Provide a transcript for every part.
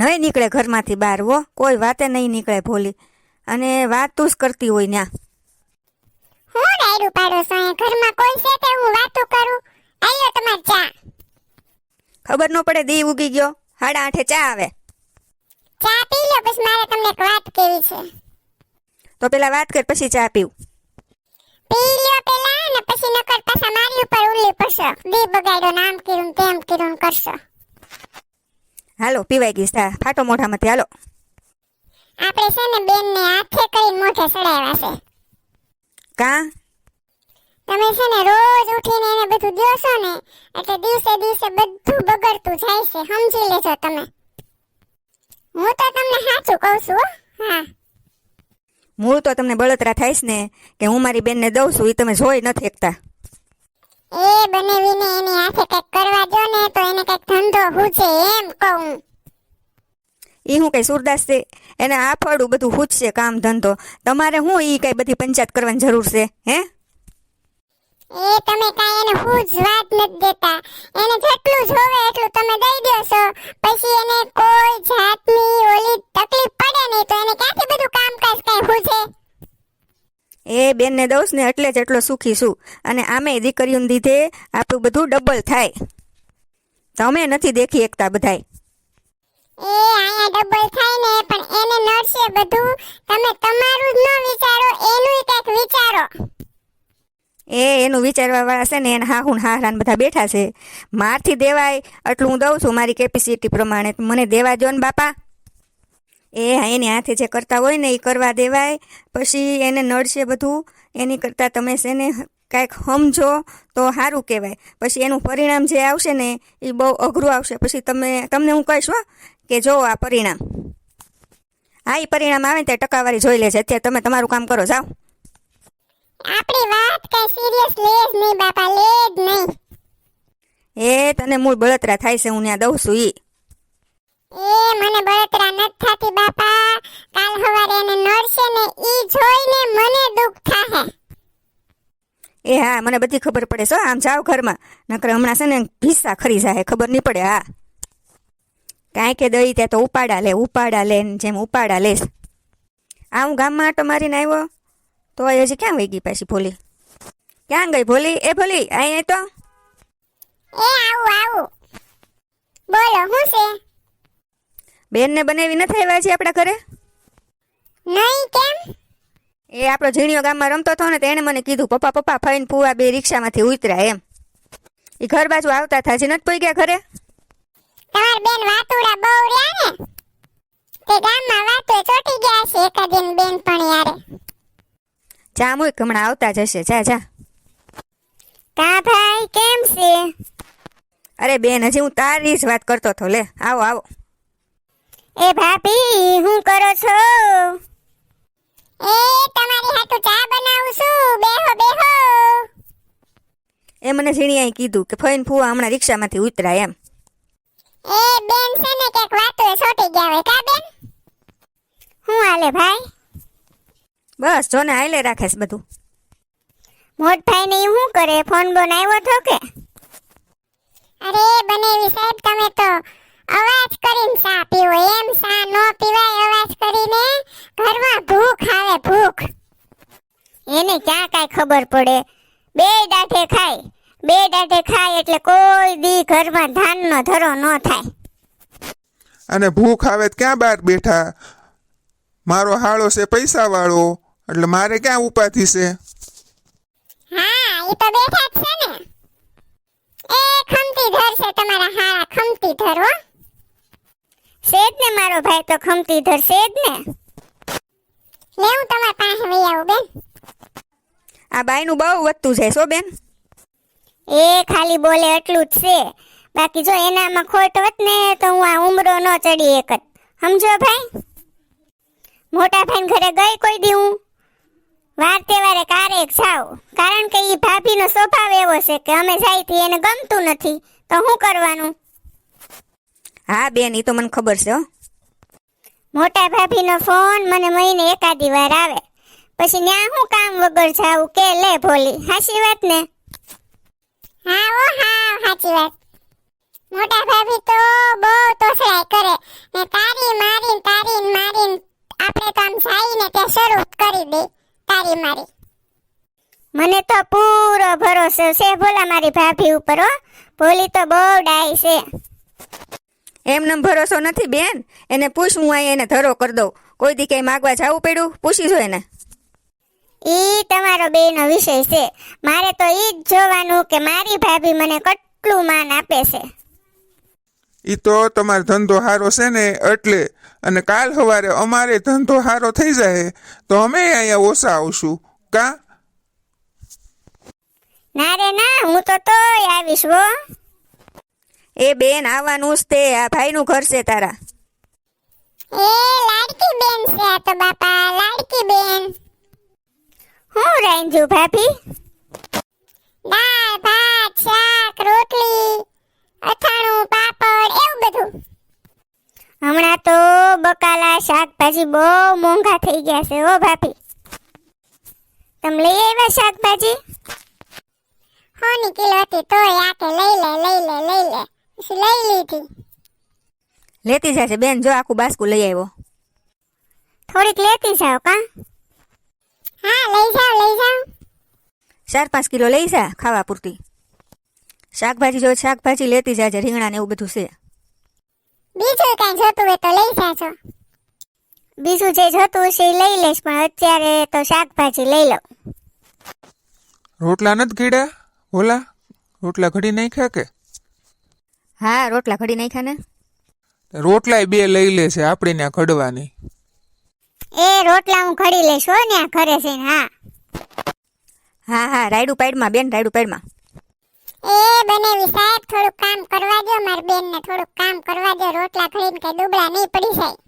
નહીં નીકળે ઘરમાંથી બહાર હો. કોઈ વાતે નહીં નીકળે ભોલી. અને વાત તું જ કરતી હોય ન્યા. હું ડાયરું પાડો છો ઘરમાં કોઈ છે તે હું વાતો કરું? આયો તમાર ચા. ખબર ન પડે દી ઉગી ગયો. સાડા આઠે ચા આવે. ચા પી લો પછી મારે તમને એક વાત કેવી છે. તો પેલા વાત કર પછી ચા પીવું પી લો પેલા ને પછી નકર પાછા મારી ઉપર ઉલી પડશો. દી બગાડ્યો નામ કર્યું તેમ કર્યું કરશો. હાલો પીવાઈ ગઈ ચા ફાટો મોઢામાંથી હાલો. આપણે છે ને બેન ને હાથે કરી મોઢે સડાવ્યા છે. કા? તમે છે ને રોજ ઉઠીને એને બધું દ્યો છો ને એટલે દિવસે દિવસે બધું બગડતું જાય છે. સમજી લેજો તમે. હું તો તમને સાચું કહું છું હા. મૂળ તો તમને બળતરા થાય ને કે હું મારી બેનને દઉં છું એ તમે જોઈ નથી એકતા એ બનેવીને એની હાથે કંઈક કરવા દો ને તો એને કંઈક ધંધો હુજે એમ કહું. એ હું કઈ સુરદાસ છે? એને આ ફળું બધું પૂછશે કામ ધંધો. તમારે હું એ કઈ બધી પંચાયત કરવાની જરૂર છે હે? એ તમે કાંઈ એને હુજ વાત નથી દેતા. એને જેટલું જોવે એટલું તમે દઈ દો છો. પછી એને કોઈ જાતની ઓલી તકલીફ પડે નહીં તો એને ક્યાંથી બધું કામકાજ કઈ હુજે? એ બેનને દઉં ને એટલે જ એટલો સુખી છું. અને આમે દીકરીઓને લીધે આપણું બધું ડબલ થાય. તમે નથી દેખી એકતા બધાય. એ આયા ડબલ થાય ને પણ એને નડશે બધું. તમે તમારું જ ન વિચારો એનું કંઈક વિચારો. એ એનું વિચારવા વાળા છે ને એને હાહુન હાહરાન બધા બેઠા છે. મારથી દેવાય એટલું હું દઉં છું મારી કેપેસિટી પ્રમાણે. મને દેવા દો ને બાપા. એ હા, એની હાથે જે કરતા હોય ને એ કરવા દેવાય. પછી એને નડશે બધું. એની કરતાં તમે છે ને કાંઈક સમજો તો સારું કહેવાય. પછી એનું પરિણામ જે આવશે ને એ બહુ અઘરું આવશે. પછી તમે તમને હું કહીશ હો કે જો આ પરિણામ. હા એ પરિણામ આવે ને તે ટકાવારી જોઈ લેશે અત્યારે તમે તમારું કામ કરો જાઓ. આપણી વાત કઈ સિરિયસ લે જ નહીં બાપા લે જ નહીં. એ તને મૂળ બળતરા થાય છે હું ત્યાં દઉં છું ઈ. એ મને બળતરા નથી થાતી બાપા. કાલ સવારે એને નડશે ને ઈ જોઈને મને દુખ થાહે. એ હા મને બધી ખબર પડે છો આમ જાઓ ઘરમાં. નકર હમણાં છે ને ભીસા ખરી જાય ખબર નહીં પડે હા. કાંઈ કે દઈ ત્યાં તો ઉપાડા લે ઉપાડા લે ને જેમ ઉપાડા લેશ. આ હું ગામમાં આટો મારીને આવ્યો તો હજી ક્યાં વહી ગઈ પાછી ભોલી? ક્યાં ગઈ ભોલી? એ ભોલી અહીં તો. એ આવું આવું. બોલો હું છે? બેનને બનાવી નથી આવ્યા છે આપણા ઘરે? નહીં કેમ? એ આપણો ઝીણીયો ગામમાં રમતો હતો ને તો એણે મને કીધું પપ્પા પપ્પા ફાઈન ફુવા બે રિક્ષામાંથી ઉતર્યા એમ. એ ઘર બાજુ આવતા હજી નથી પોઈ ગયા ઘરે? તમાર બેન વાતુડા બહુ રહ્યા ને? તે ગામમાં વાતો ચોટી ગયા છે એકાદીન બેન પણ યારે. જા મુય હમણાં આવતા જશે જા જા. કા ભાઈ કેમ છે? અરે બેન હજી હું તારી જ વાત કરતો હતો લે આવો આવો. એ ભાભી હું કરો છો? એ તમારી હાટુ ચા બનાવું છું. બેહો બેહો. એ મને ઝીણીયાએ કીધું કે ફઈન ફૂવા હમણાં રિક્ષામાંથી ઉતરાય એમ. એ બેન છે ને ક્યાંક વાતો છોટી ગયા હોય. કા બેન? હું હાલે ભાઈ? બસ જો ને હાલે રાખેશ બધું. મોટ ભાઈ ને શું કરે? ફોન બોન આવ્યો તો કે? અરે બનેવી સાહેબ તમે તો અવાજ કરીને ચા પીવો. એમ ચા ન પીવાય અવાજ કરીને ઘરમાં ભૂખ આવે ભૂખ. એને ક્યાં કાંઈ ખબર પડે? બે દાંઠે ખાય. બે દાંઠે ખાય એટલે કોઈ દી ઘરમાં ધાનનો ધરો ન થાય. અને ભૂખ આવે તો ક્યાં બહાર બેઠા? મારો હાળો છે પૈસા વાળો એટલે મારે ક્યાં ઉપાધિ છે? હા એ તો બેઠા જ છે ને. એ ખમતી ધર છે તમારા હારા ખમતી ધર. હો સેજ ને મારો ભાઈ તો ખમતી ધરશે જ ને લેવું તમારા પાસે વહી આવું બેન. આ બાયનું બહુ વધતું છે સો બેન? એ ખાલી બોલે એટલું જ છે. બાકી જો એનામાં ખોટ હોત ને તો હું આ ઉમરો ન ચડી એક જ. સમજો ભાઈ? મોટા ભાઈ ઘરે ગઈ કોઈ દી હું? વાર તહેવારે કારેક જાવ કારણ કે એ ભાભીનો સ્વભાવ એવો છે કે અમે જાય એને ગમતું નથી. તો શું કરવાનું? હા બેન એ તો મને ખબર છે મોટા મોટા ભાભીનો ફોન મને મહિને એકાદી વાર આવે. પછી ન્યા હું કામ વગર જાવું કે લે ભોલી હાસી વાત ને? હા ઓ હા સાચી વાત. મોટા ભાભી તો બહુ તોસડાઈ કરે. ને તારી મારી તારી મારી આપણે તો આમ જઈને ત્યાં શરૂ કરી દે તારી મારી. મને તો પૂરો ભરોસો છે ભોલા મારી ભાભી ઉપર હો. ભોલી તો બહુ ડાય છે. એમને ભરોસો નથી બેન. એને પૂછ હું અહીં એને ધરો કરી દઉં. કોઈ દી કંઈ માગવા જવું પડ્યું? પૂછી જો એને. ઈ તમારો બેનો વિષય છે. મારે તો ઈ જ જોવાનું કે મારી ભાભી મને કેટલું માન આપે છે. એ તો તમારો ધંધો સારો છે ને એટલે. અને કાલ સવારે અમારે ધંધો સારો થઈ જાય તો અમે અહીંયા ઓછા આવશું. કા? ના રે ના હું તો તોય આવીશ હો. એ બેન આવવાનું જ તે આ ભાઈનું ઘર છે તારા. એ લાડકી બેન છે આ તો બાપા લાડકી બેન. હું રાંધ્યું ભાભી? દાળ ભાત શાક રોટલી અથાણું પાપડ એવું બધું. હમણાં તો બકાલા શાકભાજી બહુ મોંઘા થઈ ગયા છે હો ભાભી. તમે લઈ આવ્યા શાકભાજી? હોની કિલો હતી તોય કે લઈ લે લઈ લે લઈ લે. લઈ લીધી. લેતી જશે બેન જો આખું બાસ્કું લઈ આવ્યો. થોડીક લેતી જાઓ કા? હા લઈ જાઓ લઈ જાઓ. ચાર પાંચ કિલો લઈ જા ખાવા પૂરતી. શાકભાજી જો શાકભાજી લેતી જાજે. રીંગણા ને એવું બધું છે. બીજું કઈ જોતું હોય તો લઈ જાજો. બીજું જે જોતું હશે એ લઈ લઈશ પણ અત્યારે તો શાકભાજી લઈ લઉં. રોટલા નથી ઘીડ્યા ઓલા? રોટલા ઘડી નાખ્યા કે? હા રોટલા ઘડી નાખ્યા ને? રોટલાય બે લઈ લે છે આપણે ત્યાં ઘડવાની. એ રોટલા હું ઘડી લઈશ હો ને ઘરે છે હા. હા હા રાયડું પાડમાં બેન રાયડું પાડમાં. એ બને સાહેબ થોડુંક કામ કરવા દો માર બેન ને થોડુંક કામ કરવા દો રોટલા ખરીને કઈ દુબળા નહીં પડી જાય.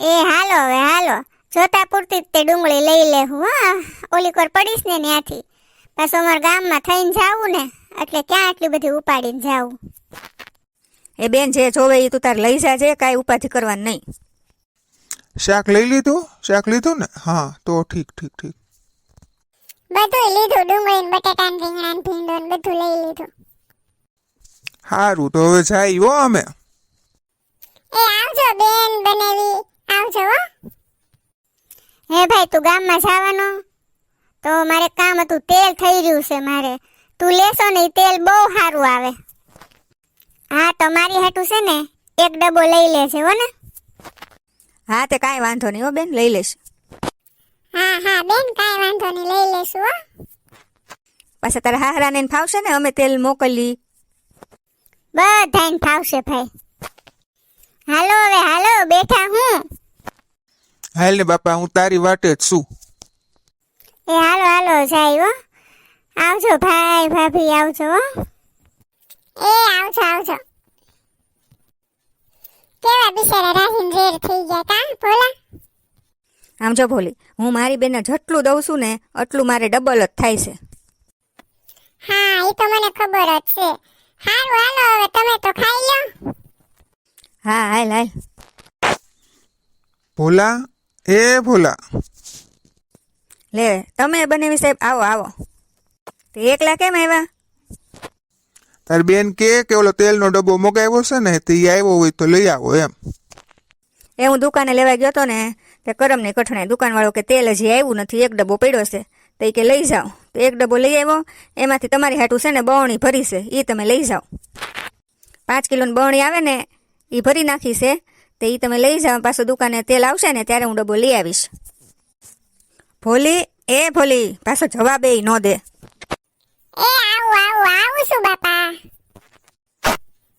એ હાલો હવે હાલો. જોતા પૂરતી જ તે ડુંગળી લઈ લેવું હા ઓલી કોર પડીશ ને ત્યાંથી પાછું અમારા ગામમાં થઈને જાવું ને એટલે ક્યાં આટલી બધી ઉપાડીને જાવું. એ બેન જે જોવે એ તું તાર લઈ જાજે કાંઈ ઉપાધિ કરવાની નહીં. શાક લઈ લીધું? શાક લીધું ને? હા તો ઠીક ઠીક ઠીક. બધું લીધું ડુંગળી બટાટા રીંગણા ભીંડો બધું લઈ લીધું. સારું તો હવે જાય હો અમે. એ આવજો બેન બનેવી આવજો હો. હે ભાઈ તું ગામમાં જવાનો? તો મારે કામ હતું તેલ થઈ રહ્યું છે મારે. તું લેશો ને તેલ બહુ સારું આવે. હા તો મારી હાટું છે ને એક ડબ્બો લઈ લેજે હો ને. હા તે કાંઈ વાંધો નહીં હો બેન લઈ લઈશ હા હા બેન કાંઈ વાંધો નહીં લઈ લેશું હો. પાછા તારા હાહરાને ફાવશે ને અમે તેલ મોકલી. બધાને ફાવશે ભાઈ. હાલો હવે હાલો બેઠા હું. હાલ ને બાપા હું તારી વાટે જ છું. એ હાલો હાલો સાહેબ હો. આવજો ભાઈ ભાભી આવજો હો. એ આવજો આવજો. કેવા બિચારા રાહીન રેર થઈ ગયા તા ભોલા? આમ જો ભોલી હું મારી બેનને જેટલું દઉં છું ને એટલું મારે ડબલ જ થાય છે. હા એ તો મને ખબર જ છે. હારું હાલો હવે તમે તો ખાઈ લો. હા હાલ હાલ. ભોલા એ ભોલા. લે તમે બનેવી સાહેબ આવો આવો. તો એકલા કેમ આવ્યા? તારી બેન કે કે ઓલો તેલનો ડબ્બો મગાવ્યો છે ને તે આવ્યો હોય તો લઈ આવો એમ. એ હું દુકાને લેવા ગયો તો ને તે કરમની કઠણે દુકાનવાળો કે તેલ હજી આવ્યું નથી એક ડબ્બો પડ્યો છે તો કે લઈ જાઓ. તો એક ડબ્બો લઈ આવ્યો એમાંથી તમારી હાટું છે ને બવણી ભરી છે એ તમે લઈ જાઓ. પાંચ કિલોની બવણી આવે ને એ ભરી નાખી છે તો એ તમે લઈ જાઓ પાછું દુકાને તેલ આવશે ને ત્યારે હું ડબ્બો લઈ આવીશ. ભોલી એ ભોલી પાછો જવાબ એ ન દે. એ આવું આવું આવું છું બાપા?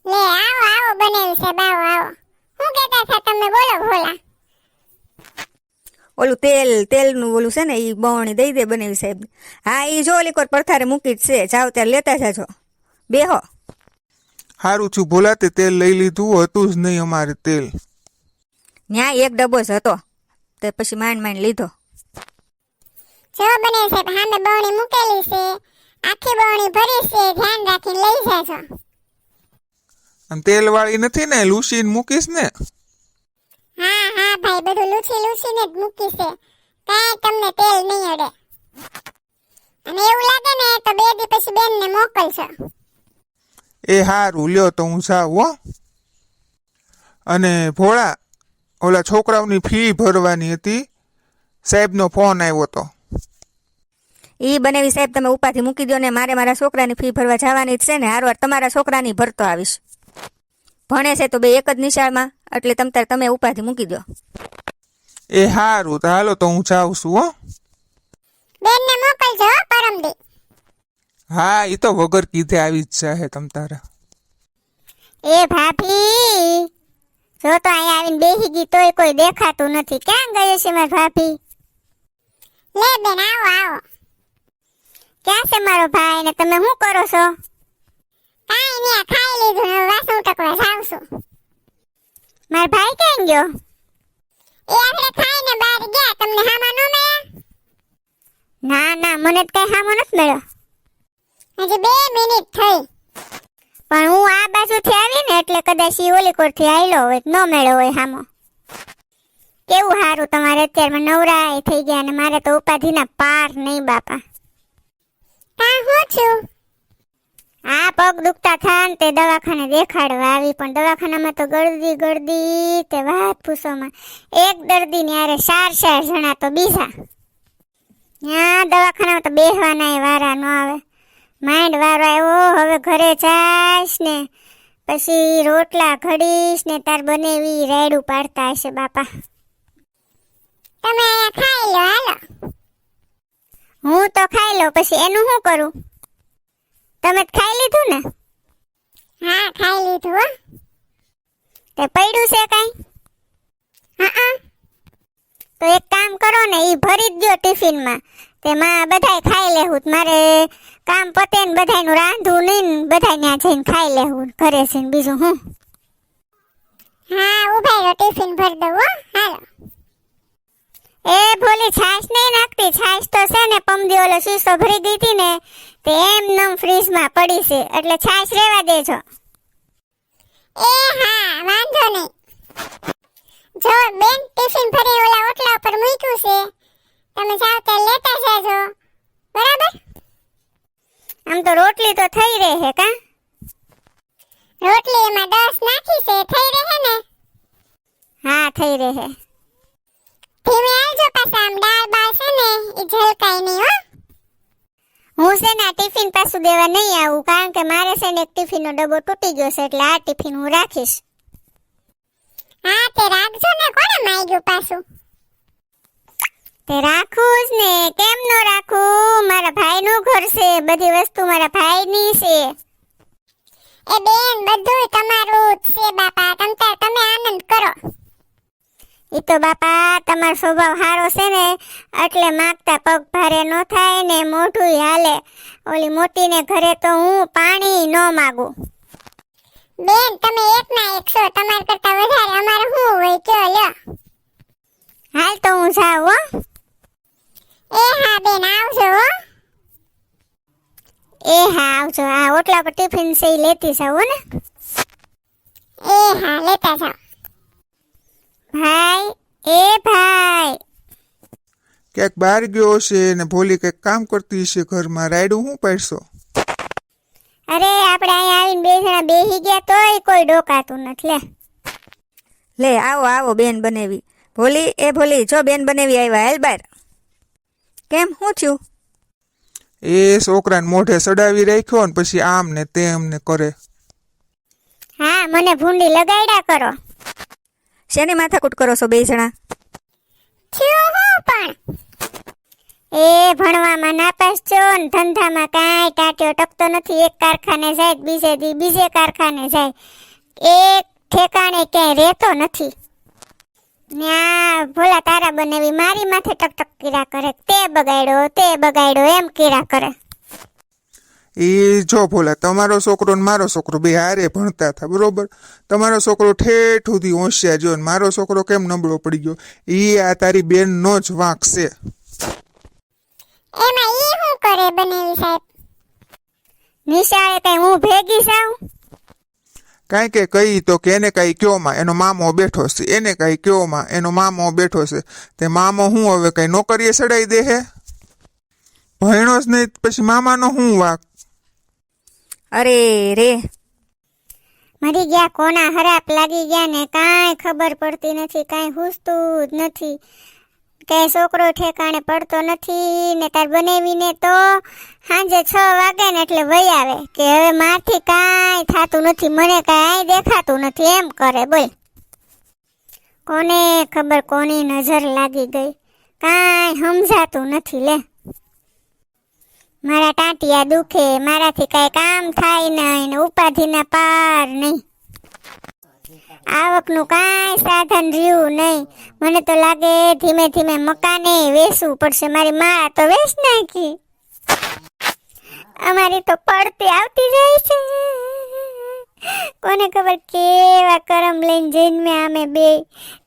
લે આવો આવો બનેવી છે બાવો આવો. હું કહેતા હતા તમે બોલો ભોલા. ઓલું તેલ તેલનું ઓલું છે ને એ બવણી દઈ દે બનેવી સાહેબ હા એ જો ઓલી કોર પડથારે મૂકી જ છે જાઓ ત્યારે લેતા જાજો. બેહો. સારું છું ભોલા તે તેલ લઈ લીધું હતું જ નહીં અમારે તેલ. ન્યા એક ડબ્બો જ હતો. તે પછી માંડ માંડ લીધો. જો બને છે સામે બવણી મૂકેલી છે આખી બવણી ભરી છે ધ્યાન રાખીને લઈ જાજો. અને તેલ વાળી નથી ને લૂસીને મૂકીશ ને? હા હા ભાઈ બધું લૂછી લૂછીને જ મૂકી છે કાંઈ તમને તેલ નહીં અડે. અને એવું લાગે ને તો બે દી પછી બેનને મોકલશો એ હારું લ્યો તો હું જાઉં હો. અને ભોળા ઓલા છોકરાઓની ફી ભરવાની હતી. સાહેબનો ફોન આવ્યો તો. એ બનાવી સાહેબ તમે ઉપાથી મૂકી દો ને મારે મારા છોકરાની ફી ભરવા જવાની જ છે ને હારવાર તમારા છોકરાની ભરતો આવીશ. ભણે છે તો બે એક જ નિશાળમાં એટલે તમ તાર તમે ઉપાથી મૂકી દો એ હારું તો હાલો તો હું જાઉં છું હો. બેનને મોકલજો હો પરમદી. હા એ તો વગર કીધે આવી જ જાહે તમ તારા. એ ભાભી જો તો અહીંયા આવીને બેહી ગઈ તોય કોઈ દેખાતું નથી. ક્યાં ગયો છે મારી ભાભી? લે બેન આવો આવો. ક્યાં છે મારો ભાઈ? ને તમે શું કરો છો? કાઈ નહીં ખાઈ લીધું ને વાસણ ઉટકવા જાઉં છું. મારો ભાઈ ક્યાં ગયો? એ આપણે ખાઈને બહાર ગયા. તમને હામા ન મળ્યા? ના ના, મને તો કઈ હામો નથી મળ્યો. હજી બે મિનિટ થઈ. પણ હું આ બાજુથી આવી ને એટલે કદાચ ઈ ઓલી કોરથી આવેલો હોય ન મેળો હોય હામો. કેવું સારું તમારે? અત્યારમાં નવરાય થઈ ગયા ને મારે તો ઉપાધિના પાર નહીં, બાપા. કા હું છું. આ પગ દુખતા થાન તે દવાખાને દેખાડવા આવી, પણ દવાખાનામાં તો ગળદી ગળદી તે વાત પૂછોમાં. એક દર્દી ને યારે ચાર ચાર જણા તો બીજા. ત્યાં દવાખાનામાં તો બેહવાના વારા ન આવે. માઇન્ડ વારો આવ્યો, હવે ઘરે જાઈશ ને, પછી રોટલા ઘડીશ ને તાર બનેવી રાયડું પાડતા હશે બાપા. તમે ખાઈ લો હાલો. હું તો ખાઈ લઉં પછી એનું શું કરું? તમે ખાઈ લીધું ને? હા ખાઈ લીધું હો. તે પડ્યું છે કાંઈ? હા તો એક કામ કરો ને એ ભરી જ દો ટિફિનમાં. તેમાં બધાય ખાઈ લેવું મારે કામ પતે ને બધાયનું રાંધવું નહીં ને બધાય ત્યાં જઈને ખાઈ લેવું ઘરે છે બીજું હું? હા ઊભા રહો ટિફિન ભરી દઉં હો. હાલો. એ ભોલી છાશ નહીં નાખતી છાશ તો છે ને પમદી ઓલો શીશો ભરી દીધી ને તે એમ નમ ફ્રીજમાં પડી છે એટલે છાશ રેવા દેજો. એ હા વાંધો નહીં. જો બેન ટિફિન ભરી ઓલા ઓટલા ઉપર મૂક્યું છે તમે જાઓ તો લેતા જાજો. બરાબર? આમ તો રોટલી તો થઈ રહે કા? રોટલી એમાં દસ નાખી છે થઈ રહે ને? હા થઈ રહે ધીમે આવજો પાછા આમ દાળ બાળ છે ને એ ઝલકાય નહીં, હો. હું છે ને આ ટિફિન પાછું દેવા નહીં આવું, કારણ કે મારે છે ને એક ટિફિનનો ડબ્બો તૂટી ગયો છે, એટલે આ ટિફિન હું રાખીશ. હા, તે રાખજો ને કોને માંગ્યું પાછું? તે રાખું જ ને, કેમ નો રાખું? મારા ભાઈનું ઘર છે, બધી વસ્તુ મારા ભાઈની છે. એ બેન બધું તમારું છે, બાપા. તમતાર તમે આનંદ કરો. ઈ તો બાપા તમારો સ્વભાવ સારો છે ને એટલે માગતા પગ ભારે ન થાય ને મોઢું હાલે. ઓલી મોટીને ઘરે તો હું પાણી ન માગું. બેન તમે એક ના એક છો તમાર કરતા વધારે અમારે શું હોય? કયો લ્યો. હાલ તો હું જાઉં હો. એ હા બેન આવજો હો. એ હા આવજો. આ ઓટલા પર ટિફિન છે લેતી જાવ ને. એ હા લેતા જાઓ. ભાઈ એ ભાઈ. ક્યાંક બહાર ગયો હશે ને ભોલી કંઈક કામ કરતી હશે ઘરમાં રાયડું શું પાડશો? અરે આપણે અહીંયા આવીને બે જણા બેહી ગયા તોય કોઈ ડોકાતું નથી લે. લે આવો આવો બેન બનેવી. ભોલી એ ભોલી જો બેન બનેવી આવ્યા હેલ બાર. કેમ શું થયું એ છોકરાને મોઢે સડાવી રાખ્યો ને પછી આમ ને તેમ ને કરે. હા મને ભૂંડી લગાડ્યા કરો. શેની માથાકૂટ કરો છો બે જણા? થયું પણ. એ ભણવામાં નાપાસ છો ને ધંધામાં કાંઈ ટાટ્યો ટકતો નથી. એક કારખાને જાય બીજે દી બીજે કારખાને જાય. એક ઠેકાણે ક્યાંય રહેતો નથી. ન્યા ભોલા તારા બનેવી મારી માથે ટકટક ટક કીરા. કરે તે બગાડ્યો તે બગાડ્યો, એમ કીરા કરે. એ જો ભોલા તમારો છોકરો ને મારો છોકરો બે હારે ભણતા હતા બરોબર? તમારો છોકરો ઠેઠ સુધી હોશિયાર જો ને મારો છોકરો કેમ નબળો પડી ગયો? એ આ તારી બેનનો જ વાંક છે. એમાં ઈ શું કરે બનેવી સાહેબ? નિશાળે કઈ હું ભેગી કાંઈ કે કઈ તો કે એને કઈ કયો માં એનો મામો બેઠો છે એને કઈ કયો માં એનો મામો બેઠો છે. તે મામો હું હવે કઈ નોકરીએ સડાઈ દે હે? ભણ્યો જ નહીં પછી મામાનો હું વાંક? અરે રે. મરી ગયા કોના હરાપ લાગી ગયા ને કાંઈ ખબર પડતી નથી, કાંઈ હુસતું જ નથી. કાંઈ છોકરો ઠેકાણે પડતો નથી ને તાર બનાવીને તો સાંજે છ વાગે ને એટલે વહી આવે. કે હવે મારથી કાંઈ થતું નથી, મને કાંઈ દેખાતું નથી, એમ કરે બોલ. કોને ખબર કોની નજર લાગી ગઈ? કાંઈ સમજાતું નથી લે. મારા ટાંટિયા દુખે, મારાથી કાંઈ કામ થાય નહીં ને ઉપાધિના પાર નહીં. આવકનું કાંઈ સાધન રહ્યું નહીં. મને તો લાગે ધીમે ધીમે મકાને વેચવું પડશે, મારી મા તો વેચ નાખી. અમારી તો પડતી આવતી જાય છે. કોને ખબર કેવા કરમ લઈને જન્મ્યા અમે બે.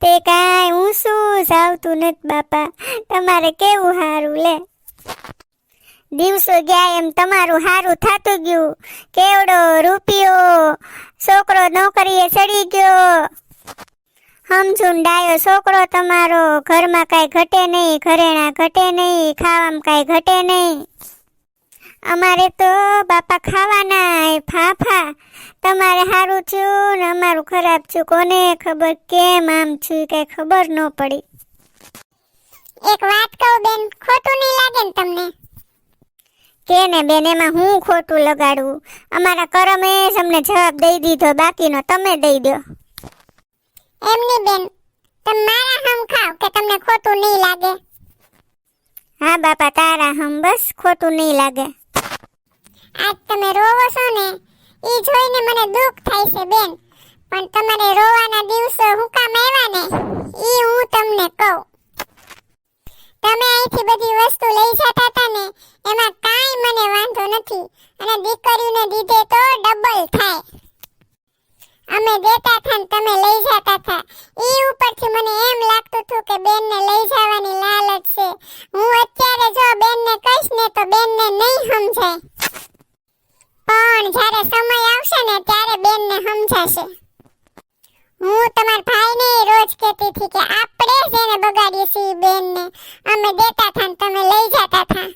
તે કાંઈ ઊંસું જ આવતું નથી બાપા. તમારે કેવું સારું લે? દિવસો ગયા એમ તમારું સારું થતું ગયું. કેવડો રૂપિયો? છોકરો નોકરીએ ચડી ગયો. સમજુન ડાયો, છોકરો તમારો ઘરમાં કાંઈ ઘટે નહીં, ઘરેણા ઘટે નહીં, ખાવામાં કાંઈ ઘટે નહીં. અમારે તો બાપા ખાવાના ફાફા. તમારે સારું થયું ને અમારું ખરાબ થયું, કોને ખબર કેમ આમ થયું કઈ ખબર ન પડી. એક વાત કહું બેન, ખોટું નહીં લાગે ને તમને. કે ને બેન એમાં હું ખોટું લગાડવું અમારા કરમે તમને જવાબ દઈ દીધો બાકીનો તમે દઈ દો. એમની બેન તમે મારા હમ ખાવ કે તમને ખોટું નહીં લાગે? હા બાપા તારા હમ બસ ખોટું નહીં લાગે. આજ તમે રોવો છો ને એ જોઈને મને દુઃખ થાય છે બેન. પણ તમારે રોવાના દિવસો હું કામ આવ્યા ને એ હું તમને કહું. તમે અહીંથી બધી વસ્તુ લઈ જતા હતા ને, એમાં કાંઈ મને વાંધો નથી. અને દીકરીને દીધે તો ડબલ થાય. અમે દેતા હતા ને તમે લઈ જતા હતા. એ ઉપરથી મને એમ લાગતું હતું કે બેનને લઈ જવાની લાલચ છે. હું અત્યારે જો બેનને કહીશ ને તો બેનને નહીં સમજાય. પણ જ્યારે સમય આવશે ને ત્યારે બેનને સમજાશે. હું તમારા ભાઈને રોજ કહેતી હતી કે આપણે જ એને બગાડીએ છીએ બેનને. અમે દેતા હતા ને તમે લઈ જતા હતા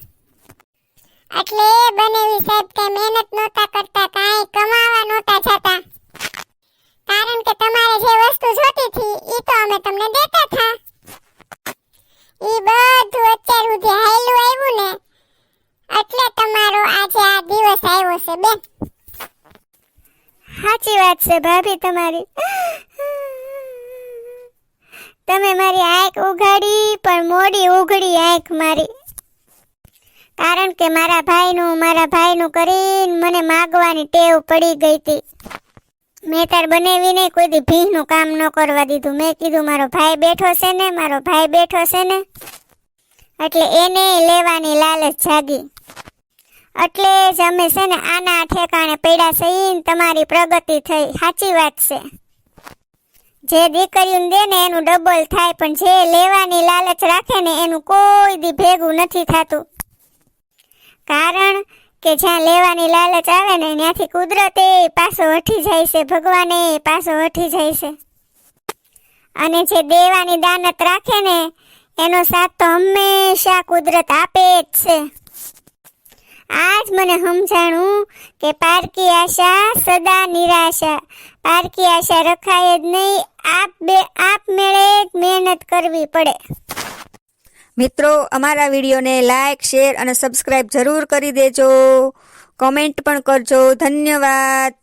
એટલે એ બનેવી સાહેબ કે મહેનત નહોતા કરતા, કાંઈ કમાવા નહોતા જતા. કારણ કે તમારે જે વસ્તુ જોતી હતી એ તો અમે તમને દેતા હતા એ બધું અત્યાર સુધી હાયલું આવ્યું ને. એટલે તમારો આજે આ દિવસ આવ્યો છે, બેન. સાચી વાત છે ભાભી તમારી. તમે મારી આંખ ઉઘાડી, પણ મોડી ઉઘડી આંખ મારી. કારણ કે મારા ભાઈનું મારા ભાઈનું કરીને મને માગવાની ટેવ પડી ગઈ હતી. મેં તાર બનેવીને કોઈ દી કામ ન કરવા દીધું. મેં કીધું, મારો ભાઈ બેઠો છે ને, મારો ભાઈ બેઠો છે ને. એટલે એને લેવાની લાલચ જાગી. એટલે જ અમે છે ને આના ઠેકાણે પડ્યા સહીને તમારી પ્રગતિ થઈ. સાચી વાત છે. જે દીકરીઓને દે ને એનું ડબલ થાય, પણ જે લેવાની લાલચ રાખે ને એનું કોઈ દી ભેગું નથી થતું. કારણ કે જ્યાં લેવાની લાલચ આવે ને ત્યાંથી કુદરતે પાછો હઠી જાય છે, ભગવાને પાછો હઠી જાય છે. અને જે દેવાની દાનત રાખે ને એનો સાથ તો હંમેશા કુદરત આપે જ છે. આજ મને સમજાણું કે પારકી આશા સદા નિરાશા. પારકી આશા રખાય જ નહીં, આપ બે, આપ મેળે જ મહેનત કરવી પડે. મિત્રો, અમારા વિડીયોને લાઇક શેર અને સબસ્ક્રાઈબ જરૂર કરી દેજો. કોમેન્ટ પણ કરજો. ધન્યવાદ.